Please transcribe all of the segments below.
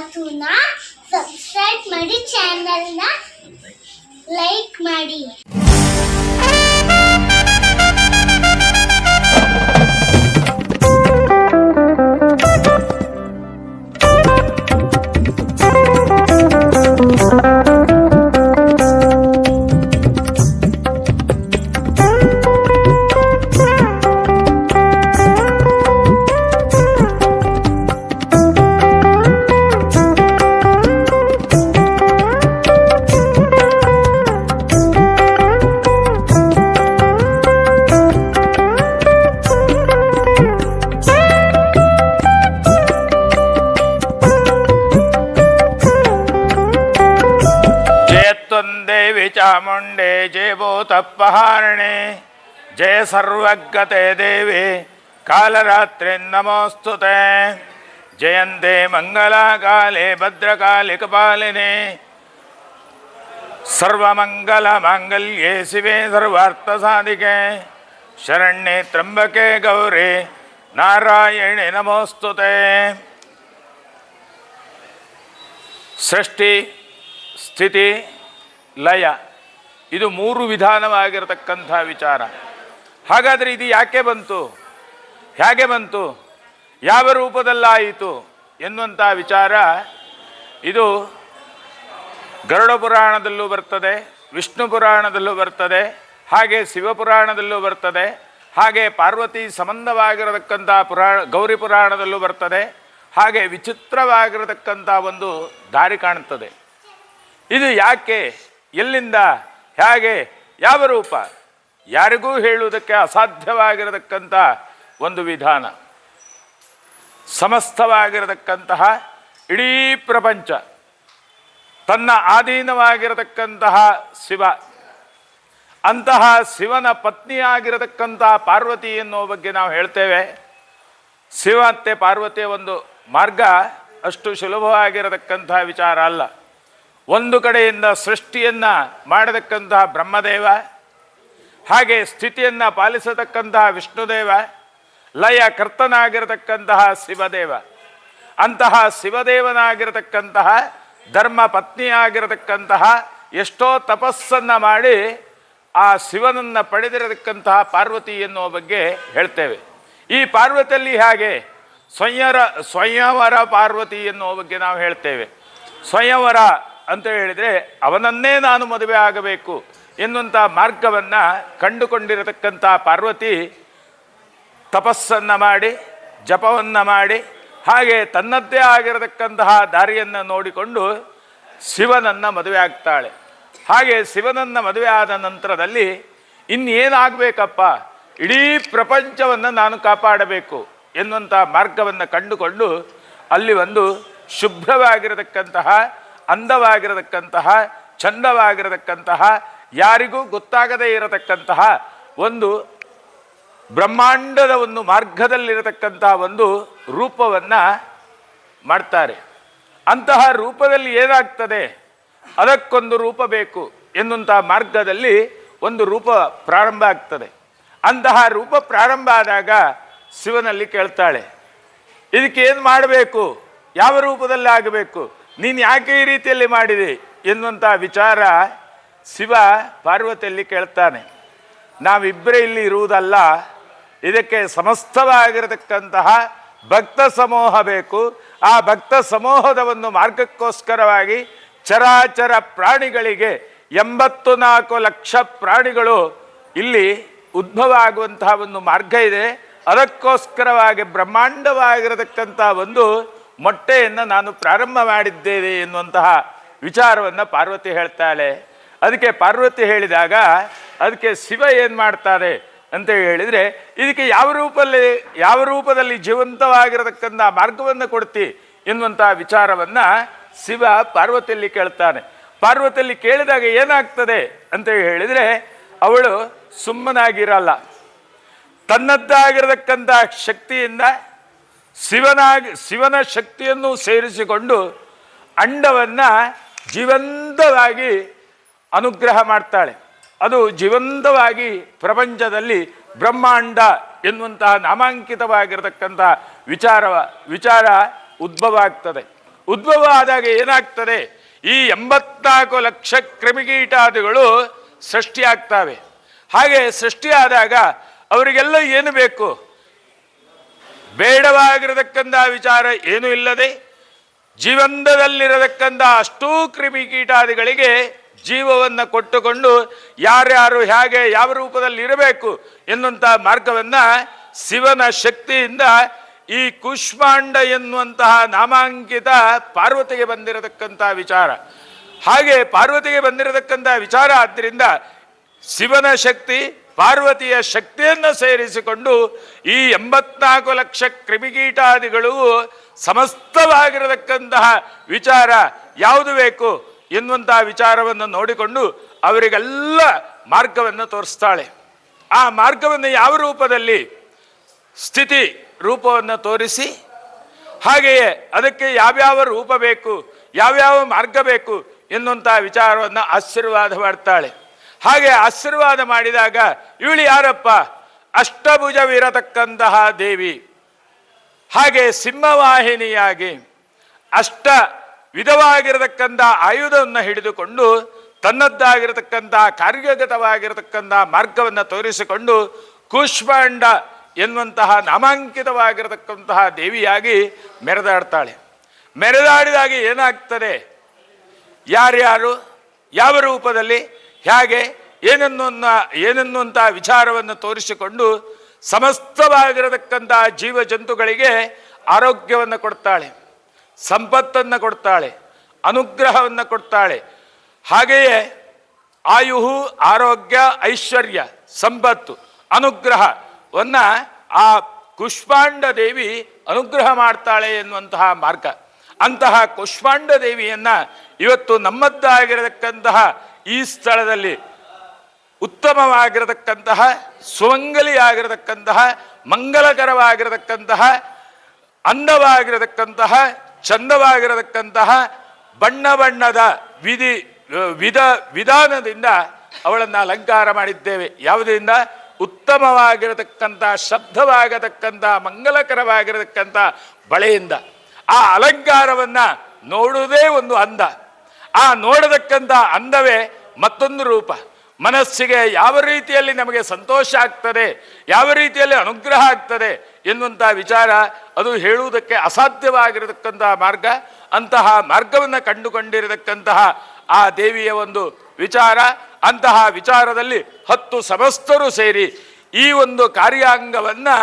ಮಾತುನ subscribe ಮಾಡಿ ಚಾನಲ್ನ like ಮಾಡಿ. ಜಯ ಸರ್ವಗತೆ ದೇವಿ. ಕಾಲರಾತ್ರಿ ನಮೋಸ್ತುತೆ ಜಯಂತೆ ಮಂಗಲಕಾಲೆ ಭದ್ರಕಾಲಿ ಕಪಾಲಿನಿ ಸರ್ವಮಂಗಲ ಮಾಂಗಲ್ಯೆ ಶಿವೆ ಸರ್ವಾರ್ಥ ಸಾಧಿಕೆ. ಶರಣ್ಯೆ ತ್ರಂಬಕೆ ಗೌರಿ. ನಾರಾಯಣಿ ನಮೋಸ್ತುತೆ ಸೃಷ್ಟಿ, ಸ್ಥಿತಿ, ಲಯ. ಇದು ಮೂರು ವಿಧಾನವಾಗಿರತಕ್ಕಂಥ ವಿಚಾರ. ಹಾಗಾದರೆ ಇದು ಯಾಕೆ ಬಂತು? ಹೇಗೆ ಬಂತು? ಯಾವ ರೂಪದಲ್ಲಾಯಿತು ಎನ್ನುವಂಥ ವಿಚಾರ ಇದು ಗರುಡ ಪುರಾಣದಲ್ಲೂ ಬರ್ತದೆ, ವಿಷ್ಣು ಪುರಾಣದಲ್ಲೂ ಬರ್ತದೆ, ಹಾಗೆ ಶಿವಪುರಾಣದಲ್ಲೂ ಬರ್ತದೆ, ಹಾಗೆ ಪಾರ್ವತಿ ಸಂಬಂಧವಾಗಿರತಕ್ಕಂಥ ಪುರಾಣ, ಗೌರಿ ಪುರಾಣದಲ್ಲೂ ಬರ್ತದೆ, ಹಾಗೆ ವಿಚಿತ್ರವಾಗಿರತಕ್ಕಂಥ ಒಂದು ದಾರಿ ಕಾಣುತ್ತದೆ. ಇದು ಯಾಕೆ? ಎಲ್ಲಿಂದ? ಹೇಗೆ? ಯಾವ ರೂಪ? ಯಾರಿಗೂ ಹೇಳುವುದಕ್ಕೆ ಅಸಾಧ್ಯವಾಗಿರತಕ್ಕಂಥ ಒಂದು ವಿಧಾನ. ಸಮಸ್ತವಾಗಿರತಕ್ಕಂತಹ ಇಡೀ ಪ್ರಪಂಚ ತನ್ನ ಆಧೀನವಾಗಿರತಕ್ಕಂತಹ ಶಿವ, ಅಂತಹ ಶಿವನ ಪತ್ನಿಯಾಗಿರತಕ್ಕಂತಹ ಪಾರ್ವತಿ ಎನ್ನುವ ಬಗ್ಗೆ ನಾವು ಹೇಳ್ತೇವೆ. ಶಿವ ಮತ್ತು ಪಾರ್ವತಿಯ ಒಂದು ಮಾರ್ಗ ಅಷ್ಟು ಸುಲಭವಾಗಿರತಕ್ಕಂತಹ ವಿಚಾರ ಅಲ್ಲ. ಒಂದು ಕಡೆಯಿಂದ ಸೃಷ್ಟಿಯನ್ನು ಮಾಡತಕ್ಕಂತಹ ಬ್ರಹ್ಮದೇವ ಹಾಗೆ ಸ್ಥಿತಿಯನ್ನು ಪಾಲಿಸತಕ್ಕಂತಹ ವಿಷ್ಣುದೇವ, ಲಯ ಕರ್ತನಾಗಿರತಕ್ಕಂತಹ ಶಿವದೇವ. ಅಂತಹ ಶಿವದೇವನಾಗಿರತಕ್ಕಂತಹ ಧರ್ಮ ಪತ್ನಿಯಾಗಿರತಕ್ಕಂತಹ ಎಷ್ಟೋ ತಪಸ್ಸನ್ನು ಮಾಡಿ ಆ ಶಿವನನ್ನು ಪಡೆದಿರತಕ್ಕಂತಹ ಪಾರ್ವತಿ ಎನ್ನುವ ಬಗ್ಗೆ ಹೇಳ್ತೇವೆ. ಈ ಪಾರ್ವತಿಯಲ್ಲಿ ಹಾಗೆ? ಸ್ವಯರ, ಸ್ವಯಂವರ ಪಾರ್ವತಿ ಎನ್ನುವ ಬಗ್ಗೆ ನಾವು ಹೇಳ್ತೇವೆ. ಸ್ವಯಂವರ ಅಂತ ಹೇಳಿದರೆ ಅವನನ್ನೇ ನಾನು ಮದುವೆ ಆಗಬೇಕು. ಎನ್ನುವಂಥ ಮಾರ್ಗವನ್ನು ಕಂಡುಕೊಂಡಿರತಕ್ಕಂಥ ಪಾರ್ವತಿ ತಪಸ್ಸನ್ನು ಮಾಡಿ, ಜಪವನ್ನು ಮಾಡಿ, ಹಾಗೆ ತನ್ನದ್ದೇ ಆಗಿರತಕ್ಕಂತಹ ದಾರಿಯನ್ನು ನೋಡಿಕೊಂಡು ಶಿವನನ್ನು ಮದುವೆ ಆಗ್ತಾಳೆ. ಹಾಗೆ ಶಿವನನ್ನು ಮದುವೆ ಆದ ನಂತರದಲ್ಲಿ ಇನ್ನೇನಾಗಬೇಕಪ್ಪ? ಇಡೀ ಪ್ರಪಂಚವನ್ನು ನಾನು ಕಾಪಾಡಬೇಕು ಎನ್ನುವಂಥ ಮಾರ್ಗವನ್ನು ಕಂಡುಕೊಂಡು ಅಲ್ಲಿ ಒಂದು ಶುಭ್ರವಾಗಿರತಕ್ಕಂತಹ, ಅಂದವಾಗಿರತಕ್ಕಂತಹ, ಚಂದವಾಗಿರತಕ್ಕಂತಹ ಯಾರಿಗೂ ಗೊತ್ತಾಗದೇ ಇರತಕ್ಕಂತಹ ಒಂದು ಬ್ರಹ್ಮಾಂಡದ ಒಂದು ಮಾರ್ಗದಲ್ಲಿರತಕ್ಕಂತಹ ಒಂದು ರೂಪವನ್ನು ಮಾಡ್ತಾರೆ. ಅಂತಹ ರೂಪದಲ್ಲಿ ಏನಾಗ್ತದೆ? ಅದಕ್ಕೊಂದು ರೂಪ ಬೇಕು ಎನ್ನುವಂತಹ ಮಾರ್ಗದಲ್ಲಿ ಒಂದು ರೂಪ ಪ್ರಾರಂಭ ಆಗ್ತದೆ. ಅಂತಹ ರೂಪ ಪ್ರಾರಂಭ ಆದಾಗ ಶಿವನಲ್ಲಿ ಕೇಳ್ತಾಳೆ, ಇದಕ್ಕೆ ಏನು ಮಾಡಬೇಕು? ಯಾವ ರೂಪದಲ್ಲಿ ಆಗಬೇಕು? ನೀನು ಯಾಕೆ ಈ ರೀತಿಯಲ್ಲಿ ಮಾಡಿದೆ? ಎನ್ನುವಂಥ ವಿಚಾರ ಶಿವ ಪಾರ್ವತಿಯಲ್ಲಿ ಕೇಳ್ತಾನೆ ನಾವಿಬ್ಬರೇ ಇಲ್ಲಿ ಇರುವುದಲ್ಲ, ಇದಕ್ಕೆ ಸಮಸ್ತವಾಗಿರತಕ್ಕಂತಹ ಭಕ್ತ ಸಮೂಹ ಬೇಕು. ಆ ಭಕ್ತ ಸಮೂಹದ ಒಂದು ಮಾರ್ಗಕ್ಕೋಸ್ಕರವಾಗಿ ಚರಾಚರ ಪ್ರಾಣಿಗಳಿಗೆ ಎಂಬತ್ತು ನಾಲ್ಕು ಲಕ್ಷ ಪ್ರಾಣಿಗಳು ಇಲ್ಲಿ ಉದ್ಭವ ಆಗುವಂತಹ ಒಂದು ಮಾರ್ಗ ಇದೆ. ಅದಕ್ಕೋಸ್ಕರವಾಗಿ ಬ್ರಹ್ಮಾಂಡವಾಗಿರತಕ್ಕಂತಹ ಒಂದು ಮೊಟ್ಟೆಯನ್ನು ನಾನು ಪ್ರಾರಂಭ ಮಾಡಿದ್ದೇನೆ ಎನ್ನುವಂತಹ ವಿಚಾರವನ್ನು ಪಾರ್ವತಿ ಹೇಳ್ತಾಳೆ. ಅದಕ್ಕೆ ಪಾರ್ವತಿ ಹೇಳಿದಾಗ ಅದಕ್ಕೆ ಶಿವ ಏನು ಮಾಡ್ತಾರೆ ಅಂತ ಹೇಳಿದರೆ, ಇದಕ್ಕೆ ಯಾವ ರೂಪದಲ್ಲಿ ಯಾವ ರೂಪದಲ್ಲಿ ಜೀವಂತವಾಗಿರತಕ್ಕಂಥ ಮಾರ್ಗವನ್ನು ಕೊಡ್ತಿ ಎನ್ನುವಂಥ ವಿಚಾರವನ್ನು ಶಿವ ಪಾರ್ವತಿಯಲ್ಲಿ ಕೇಳ್ತಾನೆ. ಪಾರ್ವತಿಯಲ್ಲಿ ಕೇಳಿದಾಗ ಏನಾಗ್ತದೆ ಅಂತ ಹೇಳಿದರೆ, ಅವಳು ಸುಮ್ಮನಾಗಿರಲ್ಲ. ತನ್ನದ್ದಾಗಿರತಕ್ಕಂಥ ಶಕ್ತಿಯಿಂದ ಶಿವನಾಗಿ, ಶಿವನ ಶಕ್ತಿಯನ್ನು ಸೇರಿಸಿಕೊಂಡು ಅಂಡವನ್ನು ಜೀವಂತವಾಗಿ ಅನುಗ್ರಹ ಮಾಡ್ತಾಳೆ. ಅದು ಜೀವಂತವಾಗಿ ಪ್ರಪಂಚದಲ್ಲಿ ಬ್ರಹ್ಮಾಂಡ ಎನ್ನುವಂತಹ ನಾಮಾಂಕಿತವಾಗಿರತಕ್ಕಂಥ ವಿಚಾರ ವಿಚಾರ ಉದ್ಭವ ಆಗ್ತದೆ. ಉದ್ಭವ ಆದಾಗ ಏನಾಗ್ತದೆ? ಈ ಎಂಬತ್ನಾಲ್ಕು ಲಕ್ಷ ಕ್ರಿಮಿಕೀಟಾದಿಗಳು ಸೃಷ್ಟಿಯಾಗ್ತವೆ ಹಾಗೆ ಸೃಷ್ಟಿಯಾದಾಗ ಅವರಿಗೆಲ್ಲ ಏನು ಬೇಕು? ಬೇಡವಾಗಿರತಕ್ಕಂಥ ವಿಚಾರ ಏನೂ ಇಲ್ಲದೆ ಜೀವಂತದಲ್ಲಿರತಕ್ಕಂಥ ಅಷ್ಟೂ ಕ್ರಿಮಿಕೀಟಾದಿಗಳಿಗೆ ಜೀವವನ್ನು ಕೊಟ್ಟುಕೊಂಡು ಯಾರ್ಯಾರು ಹೇಗೆ ಯಾವ ರೂಪದಲ್ಲಿ ಇರಬೇಕು ಎನ್ನುವಂಥ ಮಾರ್ಗವನ್ನು ಶಿವನ ಶಕ್ತಿಯಿಂದ ಈ ಕುಷ್ಮಾಂಡ ಎನ್ನುವಂತಹ ನಾಮಾಂಕಿತ ಪಾರ್ವತಿಗೆ ಬಂದಿರತಕ್ಕಂಥ ವಿಚಾರ. ಹಾಗೆ ಪಾರ್ವತಿಗೆ ಬಂದಿರತಕ್ಕಂಥ ವಿಚಾರ ಆದ್ದರಿಂದ ಶಿವನ ಶಕ್ತಿ, ಪಾರ್ವತಿಯ ಶಕ್ತಿಯನ್ನು ಸೇರಿಸಿಕೊಂಡು ಈ ಎಂಬತ್ನಾಲ್ಕು ಲಕ್ಷ ಕ್ರಿಮಿಕೀಟಾದಿಗಳು ಸಮಸ್ತವಾಗಿರತಕ್ಕಂತಹ ವಿಚಾರ ಯಾವುದು ಬೇಕು? ಎನ್ನುವಂತಹ ವಿಚಾರವನ್ನು ನೋಡಿಕೊಂಡು ಅವರಿಗೆಲ್ಲ ಮಾರ್ಗವನ್ನು ತೋರಿಸ್ತಾಳೆ. ಆ ಮಾರ್ಗವನ್ನು ಯಾವ ರೂಪದಲ್ಲಿ ಸ್ಥಿತಿ ರೂಪವನ್ನು ತೋರಿಸಿ, ಹಾಗೆಯೇ ಅದಕ್ಕೆ ಯಾವ್ಯಾವ ರೂಪ ಬೇಕು, ಯಾವ್ಯಾವ ಮಾರ್ಗ ಬೇಕು ಎನ್ನುವಂತಹ ವಿಚಾರವನ್ನು ಆಶೀರ್ವಾದ ಮಾಡ್ತಾಳೆ. ಹಾಗೆ ಆಶೀರ್ವಾದ ಮಾಡಿದಾಗ ಇವಳು ಯಾರಪ್ಪ? ಅಷ್ಟಭುಜವಿರತಕ್ಕಂತಹ ದೇವಿ. ಹಾಗೆ ಸಿಂಹವಾಹಿನಿಯಾಗಿ ಅಷ್ಟ ವಿಧವಾಗಿರತಕ್ಕಂಥ ಆಯುಧವನ್ನು ಹಿಡಿದುಕೊಂಡು, ತನ್ನದ್ದಾಗಿರತಕ್ಕಂಥ ಕಾರ್ಯಗತವಾಗಿರತಕ್ಕಂಥ ಮಾರ್ಗವನ್ನು ತೋರಿಸಿಕೊಂಡು ಕೂಷ್ಮಾಂಡ ಎನ್ನುವಂತಹ ನಾಮಾಂಕಿತವಾಗಿರತಕ್ಕಂತಹ ದೇವಿಯಾಗಿ ಮೆರೆದಾಡ್ತಾಳೆ. ಮೆರೆದಾಡಿದಾಗ ಏನಾಗ್ತದೆ? ಯಾರ್ಯಾರು? ಯಾವ ರೂಪದಲ್ಲಿ? ಹೇಗೆ? ಏನನ್ನು ಏನನ್ನುವಂಥ ವಿಚಾರವನ್ನು ತೋರಿಸಿಕೊಂಡು ಸಮಸ್ತವಾಗಿರತಕ್ಕಂಥ ಜೀವ ಜಂತುಗಳಿಗೆ ಆರೋಗ್ಯವನ್ನು ಕೊಡ್ತಾಳೆ. ಸಂಪತ್ತನ್ನು ಕೊಡ್ತಾಳೆ, ಅನುಗ್ರಹವನ್ನು ಕೊಡ್ತಾಳೆ. ಹಾಗೆಯೇ ಆಯುಹು, ಆರೋಗ್ಯ, ಐಶ್ವರ್ಯ, ಸಂಪತ್ತು ಅನುಗ್ರಹವನ್ನು ಆ ಕುಷ್ಪಾಂಡ ದೇವಿ ಅನುಗ್ರಹ ಮಾಡ್ತಾಳೆ ಎನ್ನುವಂತಹ ಮಾರ್ಗ. ಅಂತಹ ಕುಷ್ಪಾಂಡ ದೇವಿಯನ್ನು ಇವತ್ತು ನಮ್ಮದ್ದಾಗಿರತಕ್ಕಂತಹ ಈ ಸ್ಥಳದಲ್ಲಿ ಉತ್ತಮವಾಗಿರತಕ್ಕಂತಹ, ಸುಮಂಗಲಿಯಾಗಿರತಕ್ಕಂತಹ, ಮಂಗಲಕರವಾಗಿರತಕ್ಕಂತಹ, ಅಂದವಾಗಿರತಕ್ಕಂತಹ ಚಂದವಾಗಿರತಕ್ಕಂತಹ ಬಣ್ಣ ಬಣ್ಣದ ವಿಧಿ ವಿಧ, ವಿಧಾನದಿಂದ ಅವಳನ್ನು ಅಲಂಕಾರ ಮಾಡಿದ್ದೇವೆ. ಯಾವುದರಿಂದ? ಉತ್ತಮವಾಗಿರತಕ್ಕಂಥ ಶಬ್ದವಾಗತಕ್ಕಂಥ ಮಂಗಲಕರವಾಗಿರತಕ್ಕಂಥ ಬಳೆಯಿಂದ. ಆ ಅಲಂಕಾರವನ್ನ ನೋಡುವುದೇ ಒಂದು ಅಂದ. ಆ ನೋಡತಕ್ಕಂಥ ಅಂದವೇ ಮತ್ತೊಂದು ರೂಪ. ಮನಸ್ಸಿಗೆ ಯಾವ ರೀತಿಯಲ್ಲಿ ನಮಗೆ ಸಂತೋಷ ಆಗ್ತದೆ, ಯಾವ ರೀತಿಯಲ್ಲಿ ಅನುಗ್ರಹ ಆಗ್ತದೆ ಎನ್ನುವಂಥ ವಿಚಾರ ಅದು ಹೇಳುವುದಕ್ಕೆ ಅಸಾಧ್ಯವಾಗಿರತಕ್ಕಂತಹ ಮಾರ್ಗ, ಅಂತಹ ಮಾರ್ಗವನ್ನು ಕಂಡುಕೊಂಡಿರತಕ್ಕಂತಹ ಆ ದೇವಿಯ ಒಂದು ವಿಚಾರ, ಅಂತಹ ವಿಚಾರದಲ್ಲಿ ಹತ್ತು ಸಮಸ್ತರು ಸೇರಿ ಈ ಒಂದು ಕಾರ್ಯಾಂಗವನ್ನು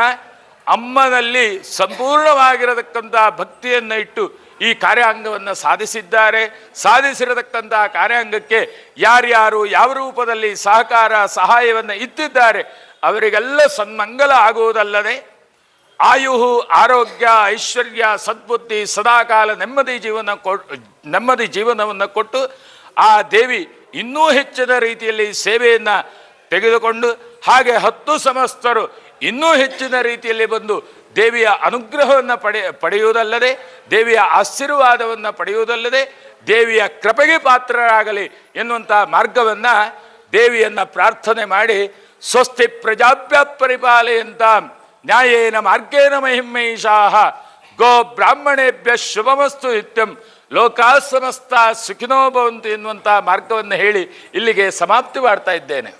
ಅಮ್ಮನಲ್ಲಿ ಸಂಪೂರ್ಣವಾಗಿರತಕ್ಕಂತಹ ಭಕ್ತಿಯನ್ನು ಇಟ್ಟು ಈ ಕಾರ್ಯಾಂಗವನ್ನು ಸಾಧಿಸಿದ್ದಾರೆ. ಸಾಧಿಸಿರತಕ್ಕಂತಹ ಕಾರ್ಯಾಂಗಕ್ಕೆ ಯಾರ್ಯಾರು ಯಾವ ರೂಪದಲ್ಲಿ ಸಹಕಾರ, ಸಹಾಯವನ್ನು ಇತ್ತಿದ್ದಾರೆ ಅವರಿಗೆಲ್ಲ ಸನ್ಮಂಗಲ ಆಗುವುದಲ್ಲದೆ ಆಯುಹು, ಆರೋಗ್ಯ, ಐಶ್ವರ್ಯ, ಸದ್ಬುದ್ಧಿ, ಸದಾಕಾಲ ನೆಮ್ಮದಿ ಜೀವನ ಕೊ, ನೆಮ್ಮದಿ ಜೀವನವನ್ನು ಕೊಟ್ಟು ಆ ದೇವಿ ಇನ್ನೂ ಹೆಚ್ಚಿನ ರೀತಿಯಲ್ಲಿ ಸೇವೆಯನ್ನು ತೆಗೆದುಕೊಂಡು ಹಾಗೆ ಹತ್ತು ಸಮಸ್ತರು ಇನ್ನೂ ಹೆಚ್ಚಿನ ರೀತಿಯಲ್ಲಿ ಬಂದು ದೇವಿಯ ಅನುಗ್ರಹವನ್ನು ಪಡೆ, ಪಡೆಯುವುದಲ್ಲದೆ, ದೇವಿಯ ಆಶೀರ್ವಾದವನ್ನು ಪಡೆಯುವುದಲ್ಲದೆ, ದೇವಿಯ ಕೃಪೆಗೆ ಪಾತ್ರರಾಗಲಿ ಎನ್ನುವಂಥ ಮಾರ್ಗವನ್ನು ದೇವಿಯನ್ನು ಪ್ರಾರ್ಥನೆ ಮಾಡಿ, ಸ್ವಸ್ತಿ ಪ್ರಜಾಪ್ಯ ಪರಿಪಾಲೆಯಂತ ನ್ಯಾಯೇನ ಮಾರ್ಗೇನ ಮಹಿಮೈಷಾಹ ಗೋ ಬ್ರಾಹ್ಮಣೇಭ್ಯ ಶುಭಮಸ್ತು ನಿತ್ಯಂ, ಲೋಕಾ ಸಮಸ್ತ ಸುಖಿನೋ ಭವಂತು ಎನ್ನುವಂಥ ಮಾರ್ಗವನ್ನು ಹೇಳಿ ಇಲ್ಲಿಗೆ ಸಮಾಪ್ತಿ ಮಾಡ್ತಾ ಇದ್ದೇನೆ.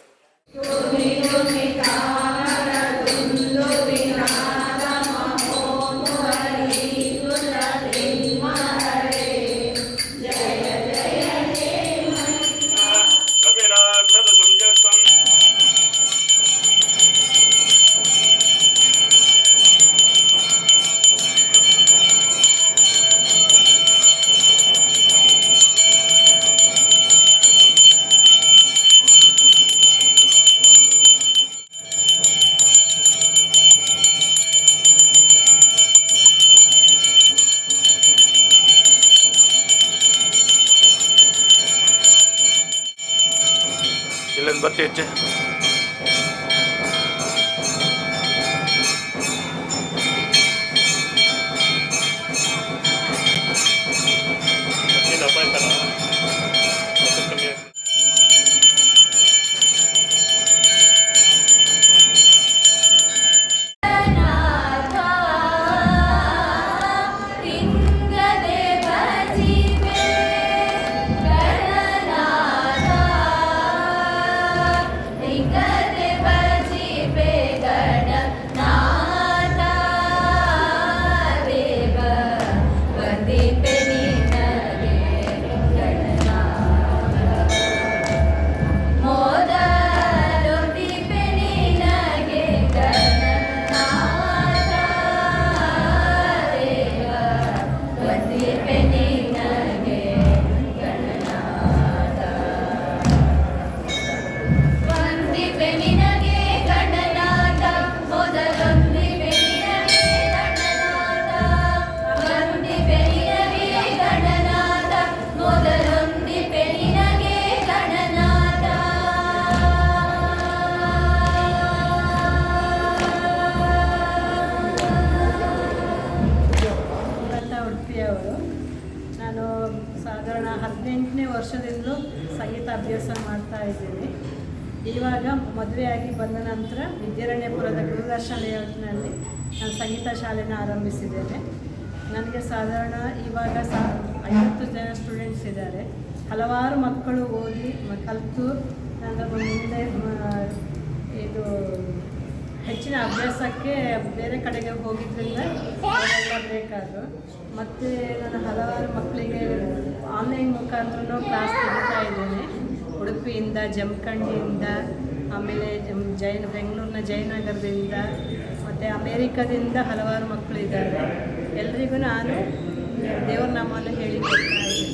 ಮದುವೆಯಾಗಿ ಬಂದ ನಂತರ ವಿದ್ಯಾರಣ್ಯಪುರದ ಗುರುದರ್ಶನ ಲೇಔಟ್ನಲ್ಲಿ ನಾನು ಸಂಗೀತ ಶಾಲೆನ ಆರಂಭಿಸಿದ್ದೇನೆ. ನನಗೆ ಸಾಧಾರಣ ಇವಾಗ ಸಾ ಐವತ್ತು ಜನ ಸ್ಟೂಡೆಂಟ್ಸ್ ಇದ್ದಾರೆ. ಹಲವಾರು ಮಕ್ಕಳು ಓದಿ ಕಲಿತು ನನ್ನ ಮುಂದೆ ಇದು ಹೆಚ್ಚಿನ ಅಭ್ಯಾಸಕ್ಕೆ ಬೇರೆ ಕಡೆಗೆ ಹೋಗಿದ್ದರಿಂದ ಬೇಕಾದರು. ಮತ್ತು ನಾನು ಹಲವಾರು ಮಕ್ಕಳಿಗೆ ಆನ್ಲೈನ್ ಮುಖಾಂತರ ಕ್ಲಾಸ್ ತೆಗಿತಾ ಇದ್ದೇನೆ. ಉಡುಪಿಯಿಂದ, ಜಮಖಂಡಿಯಿಂದ ಆಮೇಲೆ ಜೈನ್, ಬೆಂಗಳೂರಿನ ಜಯನಗರದಿಂದ ಮತ್ತು ಅಮೇರಿಕಾದಿಂದ ಹಲವಾರು ಮಕ್ಕಳಿದ್ದಾರೆ. ಎಲ್ರಿಗೂ ನಾನು ದೇವರ ನಾಮವನ್ನು ಹೇಳಿ ಕೊಡ್ತಾ ಇದ್ದೀನಿ.